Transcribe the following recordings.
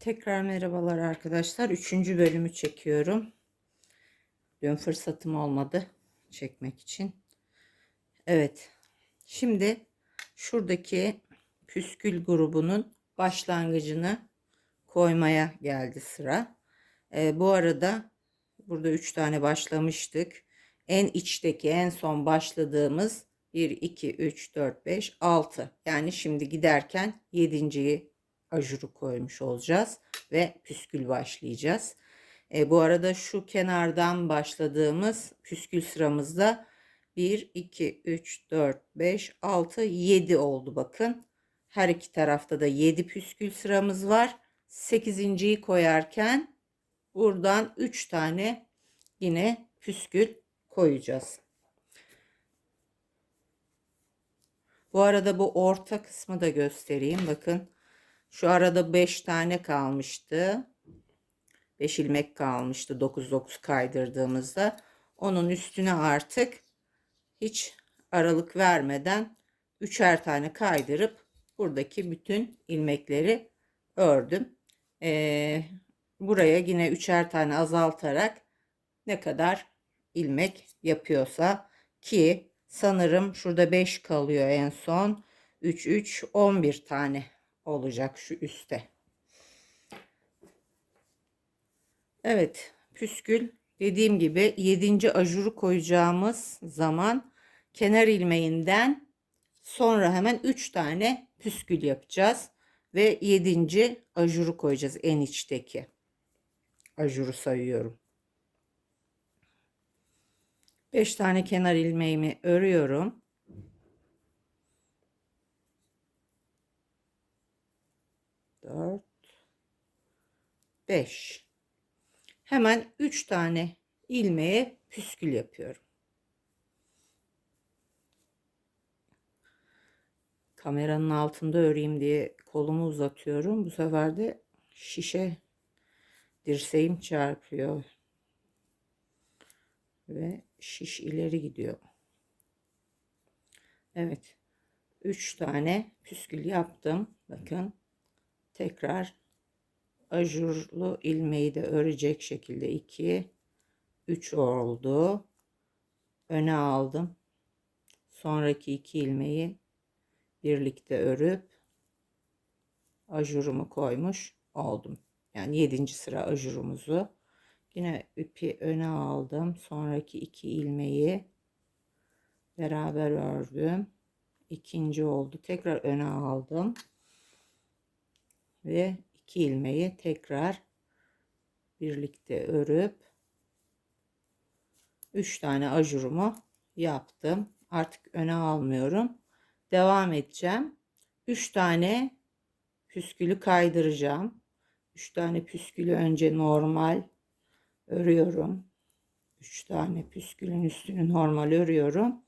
Tekrar merhabalar arkadaşlar. Üçüncü bölümü çekiyorum. Dün fırsatım olmadı çekmek için. Evet. Şimdi şuradaki püskül grubunun başlangıcını koymaya geldi sıra. Ee, bu arada burada üç tane başlamıştık. En içteki en son başladığımız 1, 2, 3, 4, 5, 6. Yani şimdi giderken 7. ajuru koymuş olacağız ve püskül başlayacağız. E, bu arada şu kenardan başladığımız püskül sıramızda 1, 2, 3, 4, 5, 6, 7 oldu bakın. Her iki tarafta da 7 püskül sıramız var. 8.yi koyarken buradan 3 tane yine püskül koyacağız. Bu arada bu orta kısmı da göstereyim. Bakın şu arada 5 tane kalmıştı. 5 ilmek kalmıştı 9 9 kaydırdığımızda. Onun üstüne artık hiç aralık vermeden üçer tane kaydırıp buradaki bütün ilmekleri ördüm. Ee, buraya yine üçer tane azaltarak ne kadar ilmek yapıyorsa ki sanırım şurada 5 kalıyor en son 3 3 11 tane olacak şu üstte. Evet püskül dediğim gibi 7. ajuru koyacağımız zaman kenar ilmeğinden sonra hemen 3 tane püskül yapacağız ve 7. ajuru koyacağız en içteki. Ajuru sayıyorum. 5 tane kenar ilmeğimi örüyorum. Dört, beş. Hemen üç tane ilmeğe püskül yapıyorum. Kameranın altında öreyim diye kolumu uzatıyorum. Bu sefer de şişe dirseğim çarpıyor ve şiş ileri gidiyor. Evet. 3 tane püskül yaptım. Bakın. Tekrar ajurlu ilmeği de örecek şekilde 2 3 oldu. Öne aldım. Sonraki iki ilmeği birlikte örüp ajurumu koymuş oldum. Yani 7. sıra ajurumuzu Yine ipi öne aldım. Sonraki iki ilmeği beraber ördüm. İkinci oldu. Tekrar öne aldım. Ve iki ilmeği tekrar birlikte örüp üç tane ajurumu yaptım. Artık öne almıyorum. Devam edeceğim. Üç tane püskülü kaydıracağım. Üç tane püskülü önce normal örüyorum. 3 tane püskülün üstünü normal örüyorum.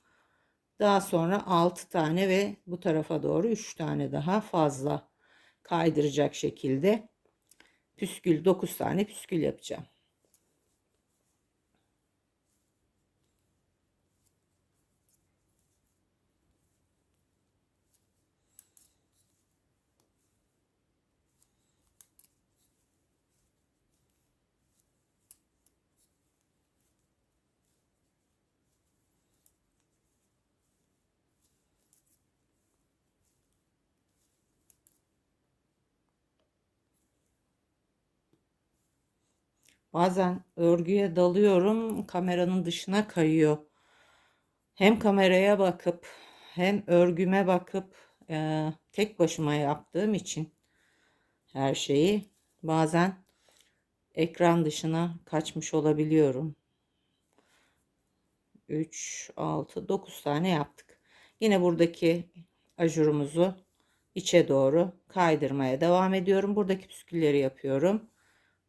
Daha sonra 6 tane ve bu tarafa doğru 3 tane daha fazla kaydıracak şekilde püskül 9 tane püskül yapacağım. Bazen örgüye dalıyorum, kameranın dışına kayıyor. Hem kameraya bakıp hem örgüme bakıp e, tek başıma yaptığım için her şeyi bazen ekran dışına kaçmış olabiliyorum. 3, 6, 9 tane yaptık. Yine buradaki ajurumuzu içe doğru kaydırmaya devam ediyorum. Buradaki püskülleri yapıyorum.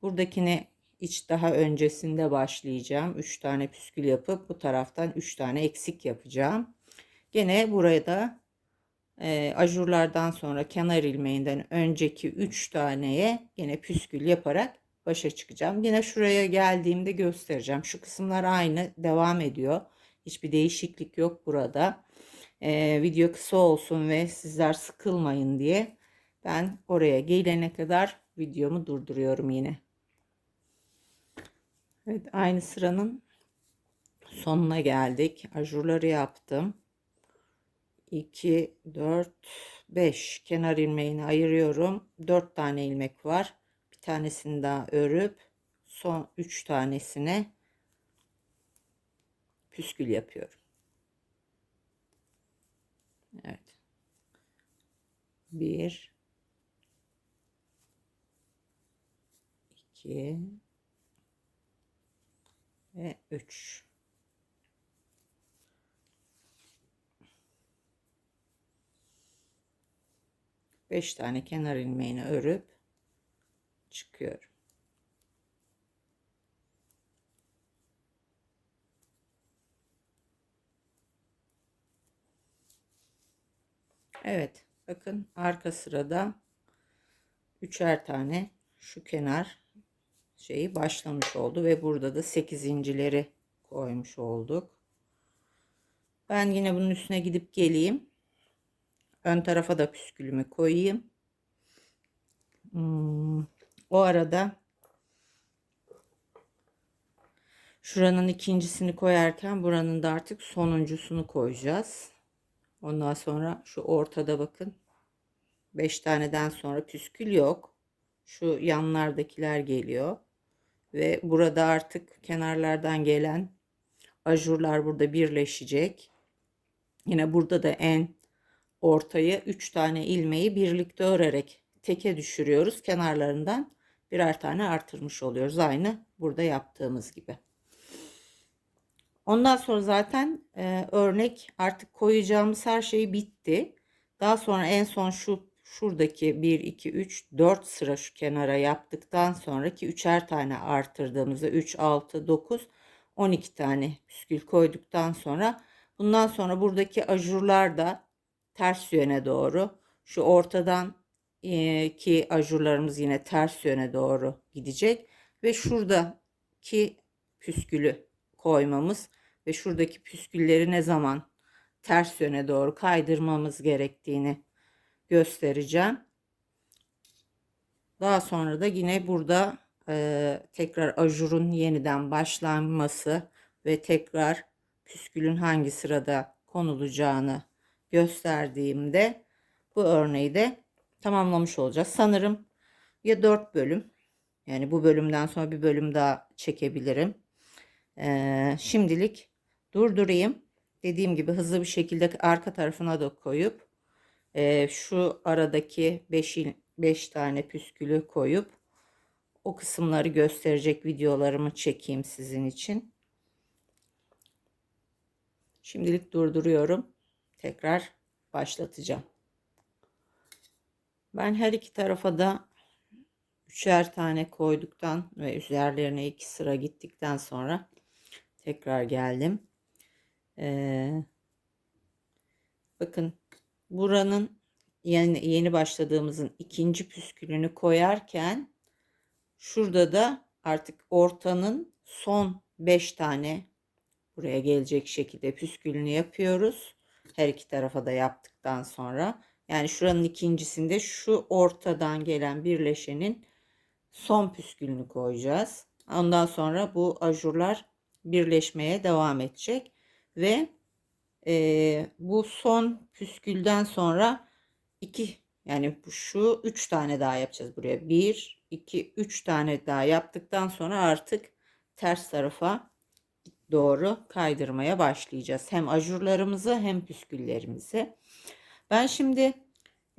Buradakini iç daha öncesinde başlayacağım. 3 tane püskül yapıp bu taraftan 3 tane eksik yapacağım. Gene buraya da e, ajurlardan sonra kenar ilmeğinden önceki 3 taneye yine püskül yaparak başa çıkacağım. Yine şuraya geldiğimde göstereceğim. Şu kısımlar aynı devam ediyor. Hiçbir değişiklik yok burada. E, video kısa olsun ve sizler sıkılmayın diye ben oraya gelene kadar videomu durduruyorum yine. Evet aynı sıranın sonuna geldik. Ajurları yaptım. 2, 4, 5 kenar ilmeğini ayırıyorum. 4 tane ilmek var. Bir tanesini daha örüp son 3 tanesine püskül yapıyorum. Evet. 1 2 ve 3 5 tane kenar ilmeğini örüp çıkıyorum. Evet bakın arka sırada üçer tane şu kenar şeyi başlamış oldu ve burada da 8 incileri koymuş olduk. Ben yine bunun üstüne gidip geleyim. Ön tarafa da püskülümü koyayım. Hmm, o arada şuranın ikincisini koyarken buranın da artık sonuncusunu koyacağız. Ondan sonra şu ortada bakın 5 taneden sonra püskül yok. Şu yanlardakiler geliyor. Ve burada artık kenarlardan gelen ajurlar burada birleşecek. Yine burada da en ortaya 3 tane ilmeği birlikte örerek teke düşürüyoruz. Kenarlarından birer tane artırmış oluyoruz. Aynı burada yaptığımız gibi. Ondan sonra zaten e, örnek artık koyacağımız her şey bitti. Daha sonra en son şu şuradaki 1 2 3 4 sıra şu kenara yaptıktan sonraki üçer tane artırdığımızda 3 6 9 12 tane püskül koyduktan sonra bundan sonra buradaki ajurlar da ters yöne doğru şu ortadan ki ajurlarımız yine ters yöne doğru gidecek ve şuradaki püskülü koymamız ve şuradaki püskülleri ne zaman ters yöne doğru kaydırmamız gerektiğini göstereceğim. Daha sonra da yine burada e, tekrar ajurun yeniden başlanması ve tekrar püskülün hangi sırada konulacağını gösterdiğimde bu örneği de tamamlamış olacağız. Sanırım ya 4 bölüm yani bu bölümden sonra bir bölüm daha çekebilirim. Ee, şimdilik durdurayım. Dediğim gibi hızlı bir şekilde arka tarafına da koyup e, şu aradaki 5 5 tane püskülü koyup o kısımları gösterecek videolarımı çekeyim sizin için. Şimdilik durduruyorum. Tekrar başlatacağım. Ben her iki tarafa da üçer tane koyduktan ve üzerlerine iki sıra gittikten sonra tekrar geldim. Ee, bakın buranın yani yeni başladığımızın ikinci püskülünü koyarken şurada da artık ortanın son 5 tane buraya gelecek şekilde püskülünü yapıyoruz. Her iki tarafa da yaptıktan sonra yani şuranın ikincisinde şu ortadan gelen birleşenin son püskülünü koyacağız. Ondan sonra bu ajurlar birleşmeye devam edecek ve e, bu son püskülden sonra iki yani bu şu üç tane daha yapacağız buraya. Bir, iki, üç tane daha yaptıktan sonra artık ters tarafa doğru kaydırmaya başlayacağız. Hem ajurlarımızı hem püsküllerimizi. Ben şimdi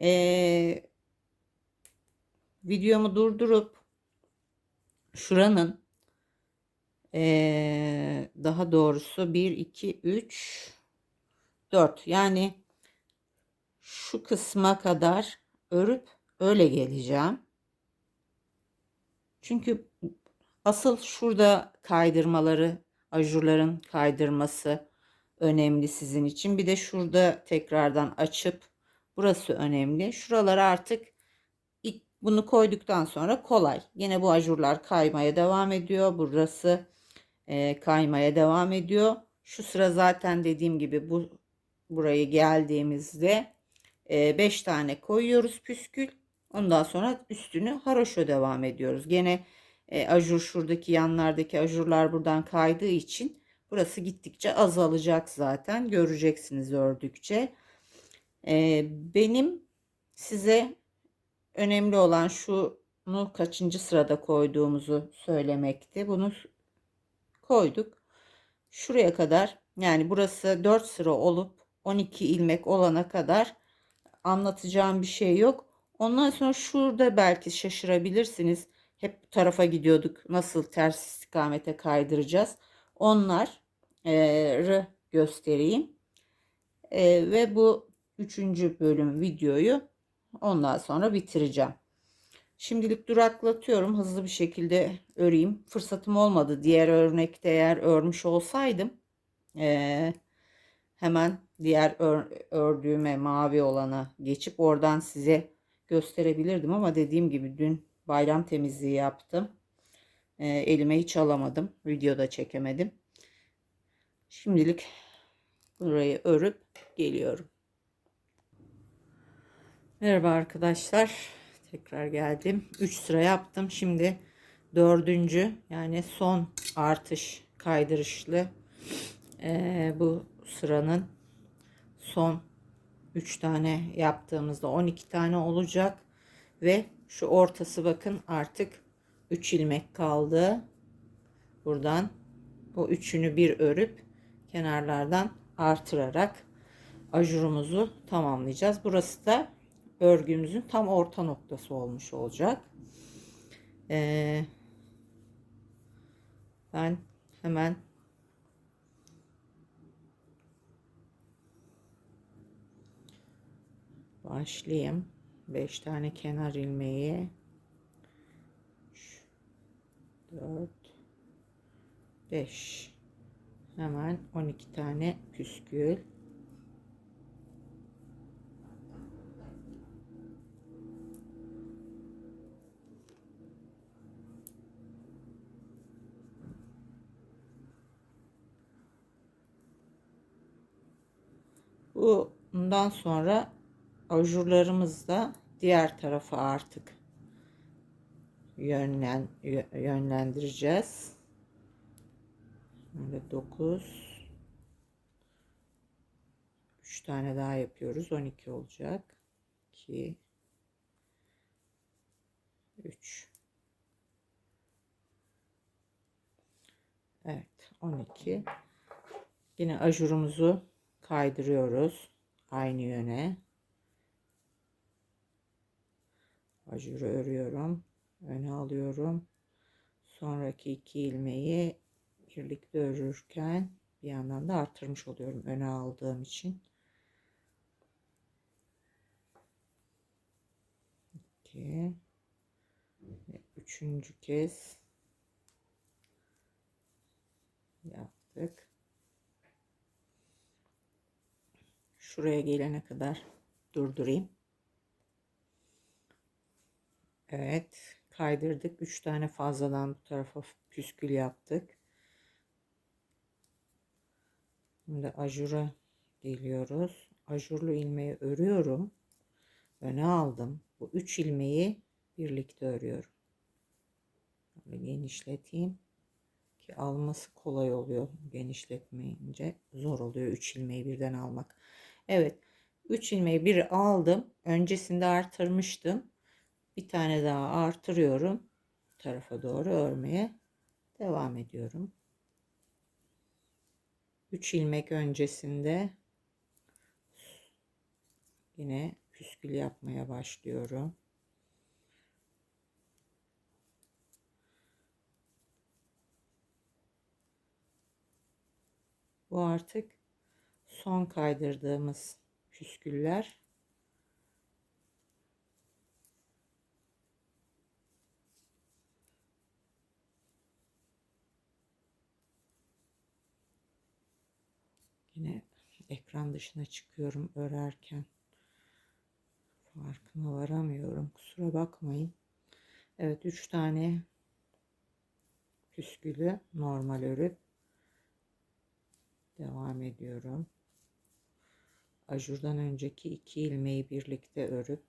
e, videomu durdurup şuranın e, daha doğrusu 1, 2, 3, 4 yani şu kısma kadar örüp öyle geleceğim. Çünkü asıl şurada kaydırmaları, ajurların kaydırması önemli sizin için. Bir de şurada tekrardan açıp burası önemli. Şuralara artık bunu koyduktan sonra kolay. Yine bu ajurlar kaymaya devam ediyor. Burası e, kaymaya devam ediyor. Şu sıra zaten dediğim gibi bu burayı geldiğimizde 5 e, tane koyuyoruz püskül. Ondan sonra üstünü haroşo devam ediyoruz. Gene e, ajur şuradaki yanlardaki ajurlar buradan kaydığı için burası gittikçe azalacak zaten. Göreceksiniz ördükçe. E, benim size önemli olan şunu kaçıncı sırada koyduğumuzu söylemekti. Bunu koyduk. Şuraya kadar yani burası 4 sıra olup 12 ilmek olana kadar anlatacağım bir şey yok. Ondan sonra şurada belki şaşırabilirsiniz. Hep bu tarafa gidiyorduk. Nasıl ters istikamete kaydıracağız? Onları göstereyim. E, ve bu üçüncü bölüm videoyu ondan sonra bitireceğim. Şimdilik duraklatıyorum. Hızlı bir şekilde öreyim. Fırsatım olmadı. Diğer örnekte eğer örmüş olsaydım e, hemen diğer ör, ördüğüme mavi olana geçip oradan size gösterebilirdim ama dediğim gibi dün bayram temizliği yaptım. E, elime hiç alamadım. Videoda çekemedim. Şimdilik burayı örüp geliyorum. Merhaba arkadaşlar. Tekrar geldim. 3 sıra yaptım. Şimdi dördüncü yani son artış kaydırışlı e, bu sıranın son 3 tane yaptığımızda 12 tane olacak ve şu ortası bakın artık 3 ilmek kaldı. Buradan bu üçünü bir örüp kenarlardan artırarak ajurumuzu tamamlayacağız. Burası da örgümüzün tam orta noktası olmuş olacak. Ee, ben hemen başlayayım. 5 tane kenar ilmeği. 3 4 5 hemen 12 tane püskül. Bundan sonra ajurlarımız da diğer tarafa artık yönlen, yönlendireceğiz. Böyle 9 3 tane daha yapıyoruz. 12 olacak. 2 3 Evet 12 yine ajurumuzu kaydırıyoruz aynı yöne ajurı örüyorum. Öne alıyorum. Sonraki iki ilmeği birlikte örürken bir yandan da artırmış oluyorum öne aldığım için. İki. Ve üçüncü kez yaptık. Şuraya gelene kadar durdurayım. Evet kaydırdık. 3 tane fazladan bu tarafa püskül yaptık. Şimdi ajura geliyoruz. Ajurlu ilmeği örüyorum. Öne aldım. Bu 3 ilmeği birlikte örüyorum. Böyle genişleteyim ki alması kolay oluyor. Genişletmeyince zor oluyor 3 ilmeği birden almak. Evet. 3 ilmeği bir aldım. Öncesinde artırmıştım. Bir tane daha artırıyorum. Tarafa doğru örmeye devam ediyorum. 3 ilmek öncesinde yine püskül yapmaya başlıyorum. Bu artık son kaydırdığımız püsküller yine ekran dışına çıkıyorum örerken farkına varamıyorum kusura bakmayın Evet 3 tane püskülü normal örüp devam ediyorum ajurdan önceki iki ilmeği birlikte örüp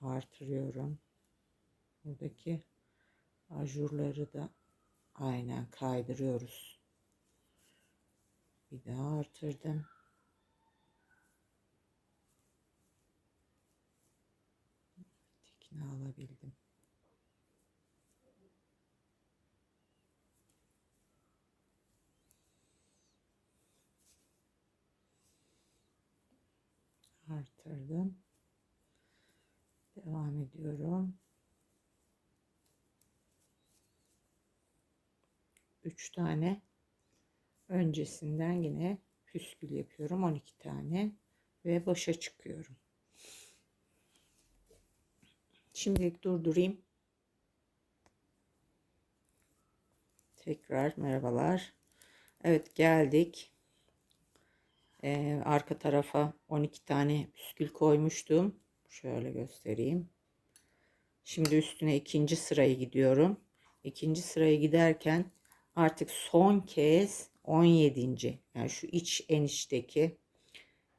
artırıyorum. Buradaki ajurları da aynen kaydırıyoruz. Bir daha artırdım. Tekini alabildim. Artırdım. Devam ediyorum. 3 tane öncesinden yine püskül yapıyorum 12 tane ve başa çıkıyorum. Şimdilik durdurayım. Tekrar merhabalar. Evet geldik. Ee, arka tarafa 12 tane püskül koymuştum. Şöyle göstereyim. Şimdi üstüne ikinci sırayı gidiyorum. İkinci sırayı giderken artık son kez 17. yani şu iç enişteki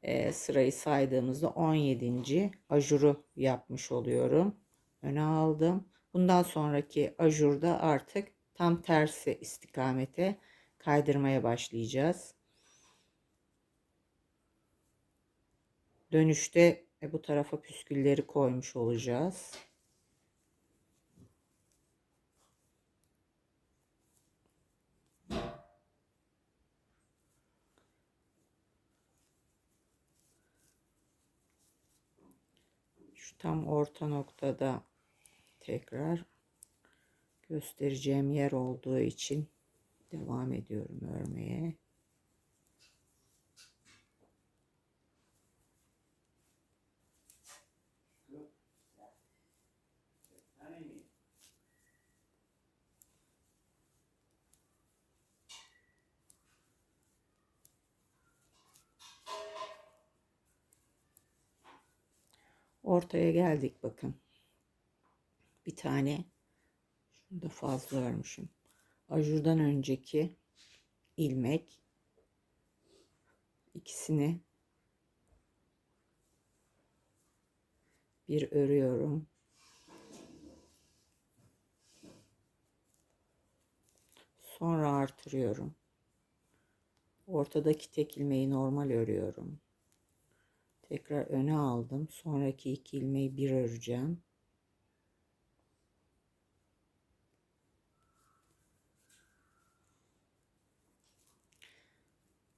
e, sırayı saydığımızda 17. ajuru yapmış oluyorum. Öne aldım. Bundan sonraki ajurda artık tam tersi istikamete kaydırmaya başlayacağız. Dönüşte e, bu tarafa püskülleri koymuş olacağız. Tam orta noktada tekrar göstereceğim yer olduğu için devam ediyorum örmeye. Ortaya geldik bakın. Bir tane şunu da fazla örmüşüm. Ajurdan önceki ilmek ikisini bir örüyorum. Sonra artırıyorum. Ortadaki tek ilmeği normal örüyorum. Tekrar öne aldım. Sonraki iki ilmeği bir öreceğim.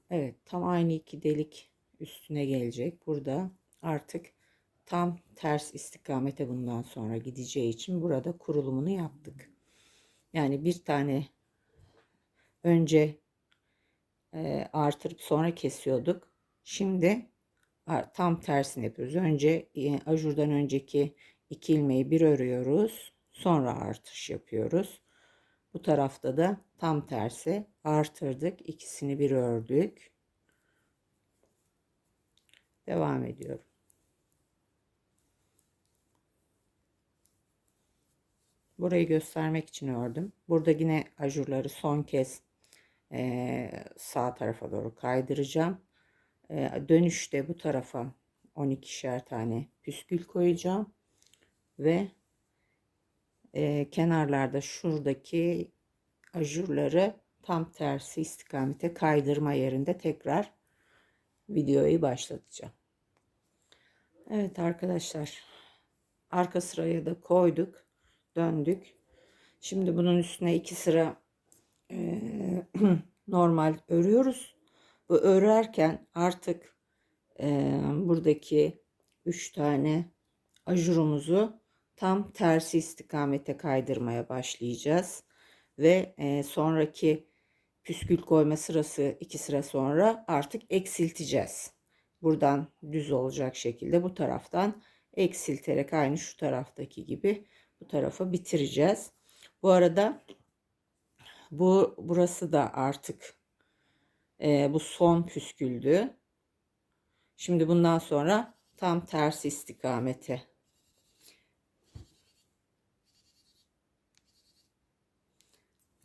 Evet tam aynı iki delik üstüne gelecek. Burada artık tam ters istikamete bundan sonra gideceği için burada kurulumunu yaptık. Yani bir tane önce e, artırıp sonra kesiyorduk. Şimdi tam tersini yapıyoruz. Önce e, ajurdan önceki iki ilmeği bir örüyoruz. Sonra artış yapıyoruz. Bu tarafta da tam tersi artırdık. ikisini bir ördük. Devam ediyorum. Burayı göstermek için ördüm. Burada yine ajurları son kez e, sağ tarafa doğru kaydıracağım. Dönüşte bu tarafa 12'şer tane püskül koyacağım ve e, kenarlarda şuradaki ajurları tam tersi istikamete kaydırma yerinde tekrar videoyu başlatacağım. Evet arkadaşlar arka sıraya da koyduk döndük. Şimdi bunun üstüne iki sıra e, normal örüyoruz. Bu örerken artık e, buradaki üç tane ajurumuzu tam tersi istikamete kaydırmaya başlayacağız. Ve e, sonraki püskül koyma sırası iki sıra sonra artık eksilteceğiz. Buradan düz olacak şekilde bu taraftan eksilterek aynı şu taraftaki gibi bu tarafa bitireceğiz. Bu arada bu burası da artık e, bu son püsküldü. Şimdi bundan sonra tam tersi istikamete.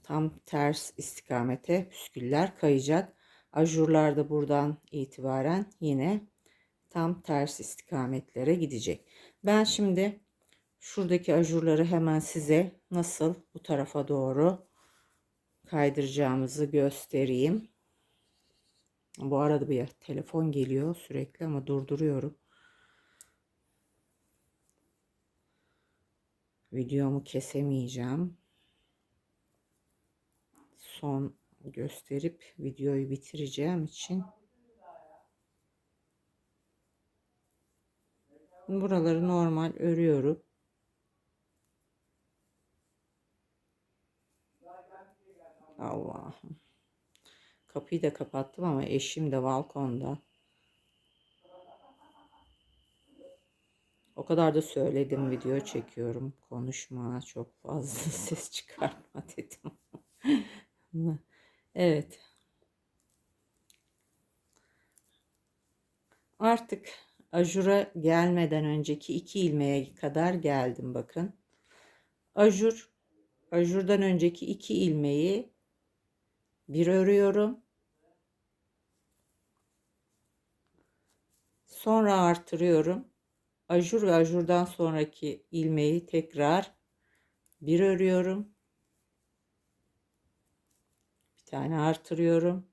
Tam ters istikamete püsküller kayacak. Ajurlar da buradan itibaren yine tam ters istikametlere gidecek. Ben şimdi şuradaki ajurları hemen size nasıl bu tarafa doğru kaydıracağımızı göstereyim. Bu arada bir telefon geliyor sürekli ama durduruyorum. Videomu kesemeyeceğim. Son gösterip videoyu bitireceğim için buraları normal örüyorum. Allah'ım. Kapıyı da kapattım ama eşim de balkonda. O kadar da söyledim video çekiyorum. Konuşma çok fazla ses çıkarma dedim. evet. Artık ajura gelmeden önceki iki ilmeğe kadar geldim bakın. Ajur ajurdan önceki iki ilmeği bir örüyorum. Sonra artırıyorum. Ajur ve ajurdan sonraki ilmeği tekrar bir örüyorum. Bir tane artırıyorum.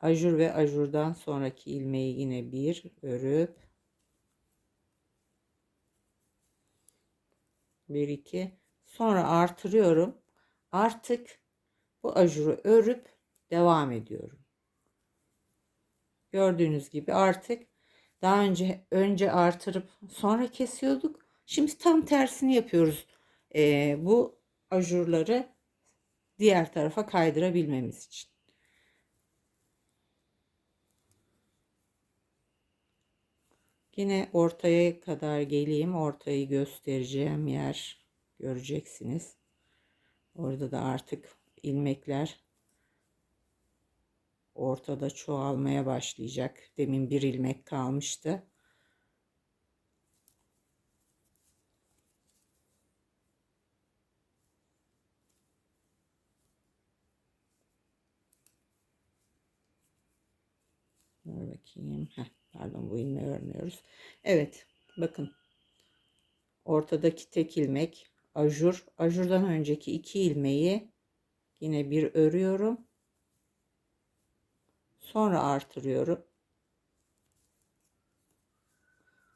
Ajur ve ajurdan sonraki ilmeği yine bir örüp bir iki sonra artırıyorum. Artık bu ajuru örüp devam ediyorum. Gördüğünüz gibi artık daha önce önce artırıp sonra kesiyorduk. Şimdi tam tersini yapıyoruz. Ee, bu ajurları diğer tarafa kaydırabilmemiz için. Yine ortaya kadar geleyim. Ortayı göstereceğim yer göreceksiniz. Orada da artık ilmekler ortada çoğalmaya başlayacak. Demin bir ilmek kalmıştı. Dur bakayım. Heh, pardon bu ilmeği örmüyoruz. Evet bakın. Ortadaki tek ilmek ajur. Ajurdan önceki iki ilmeği yine bir örüyorum. Sonra artırıyorum.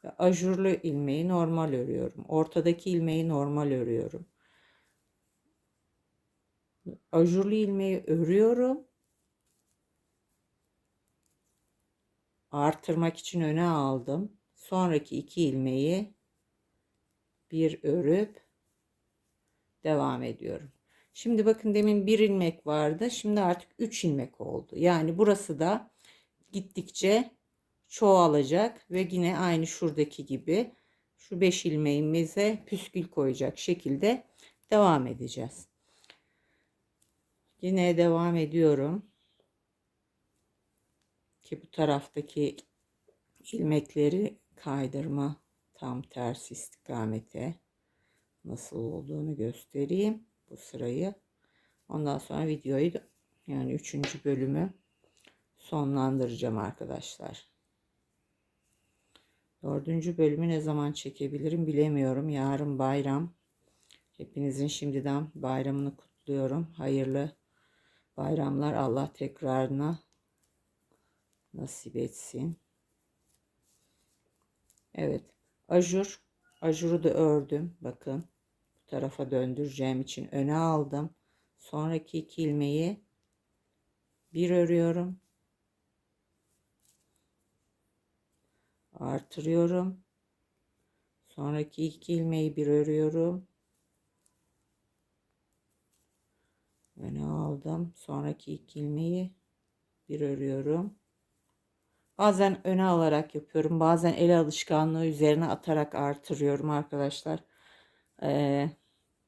Ve ajurlu ilmeği normal örüyorum. Ortadaki ilmeği normal örüyorum. Ajurlu ilmeği örüyorum. Artırmak için öne aldım. Sonraki iki ilmeği bir örüp devam ediyorum. Şimdi bakın demin bir ilmek vardı. Şimdi artık 3 ilmek oldu. Yani burası da gittikçe çoğalacak ve yine aynı şuradaki gibi şu 5 ilmeğimize püskül koyacak şekilde devam edeceğiz. Yine devam ediyorum. Ki bu taraftaki ilmekleri kaydırma tam ters istikamete nasıl olduğunu göstereyim bu sırayı. Ondan sonra videoyu yani üçüncü bölümü sonlandıracağım arkadaşlar. Dördüncü bölümü ne zaman çekebilirim bilemiyorum. Yarın bayram. Hepinizin şimdiden bayramını kutluyorum. Hayırlı bayramlar. Allah tekrarına nasip etsin. Evet. Ajur. Ajuru da ördüm. Bakın tarafa döndüreceğim için öne aldım. Sonraki iki ilmeği bir örüyorum. Artırıyorum. Sonraki iki ilmeği bir örüyorum. Öne aldım. Sonraki iki ilmeği bir örüyorum. Bazen öne alarak yapıyorum. Bazen el alışkanlığı üzerine atarak artırıyorum arkadaşlar. Ee,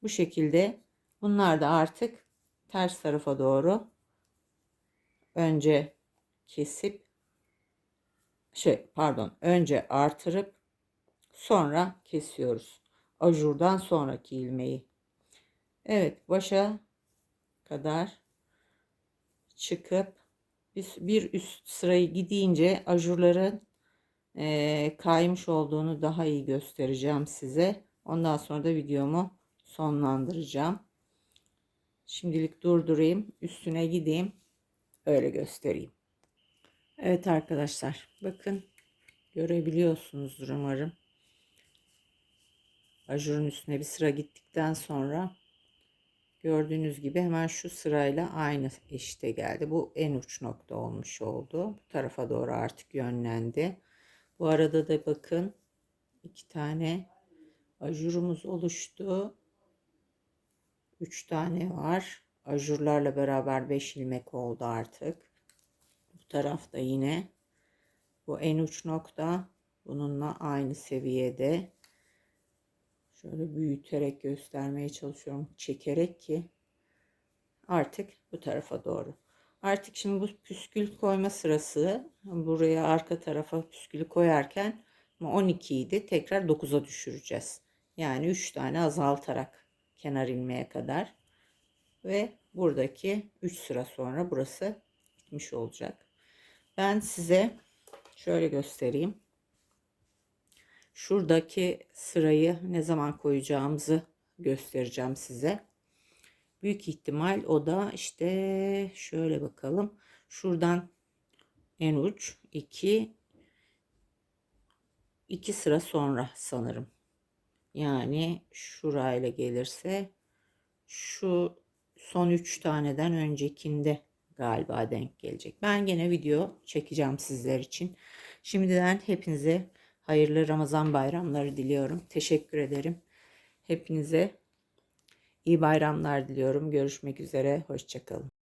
bu şekilde bunlar da artık ters tarafa doğru önce kesip şey pardon önce artırıp sonra kesiyoruz. Ajurdan sonraki ilmeği. Evet başa kadar çıkıp bir, üst sırayı gidince ajurların e, kaymış olduğunu daha iyi göstereceğim size. Ondan sonra da videomu sonlandıracağım. Şimdilik durdurayım. Üstüne gideyim. Öyle göstereyim. Evet arkadaşlar. Bakın. Görebiliyorsunuzdur umarım. Ajurun üstüne bir sıra gittikten sonra gördüğünüz gibi hemen şu sırayla aynı eşite geldi. Bu en uç nokta olmuş oldu. Bu tarafa doğru artık yönlendi. Bu arada da bakın iki tane ajurumuz oluştu. Üç tane var. Ajurlarla beraber 5 ilmek oldu artık. Bu tarafta yine bu en uç nokta bununla aynı seviyede. Şöyle büyüterek göstermeye çalışıyorum. Çekerek ki artık bu tarafa doğru. Artık şimdi bu püskül koyma sırası. Buraya arka tarafa püskülü koyarken 12 idi. Tekrar 9'a düşüreceğiz. Yani 3 tane azaltarak kenar ilmeğe kadar. Ve buradaki 3 sıra sonra burası bitmiş olacak. Ben size şöyle göstereyim. Şuradaki sırayı ne zaman koyacağımızı göstereceğim size. Büyük ihtimal o da işte şöyle bakalım. Şuradan en uç 2 2 sıra sonra sanırım. Yani şurayla gelirse şu son 3 taneden öncekinde galiba denk gelecek. Ben gene video çekeceğim sizler için. Şimdiden hepinize hayırlı Ramazan bayramları diliyorum. Teşekkür ederim. Hepinize iyi bayramlar diliyorum. Görüşmek üzere. Hoşçakalın.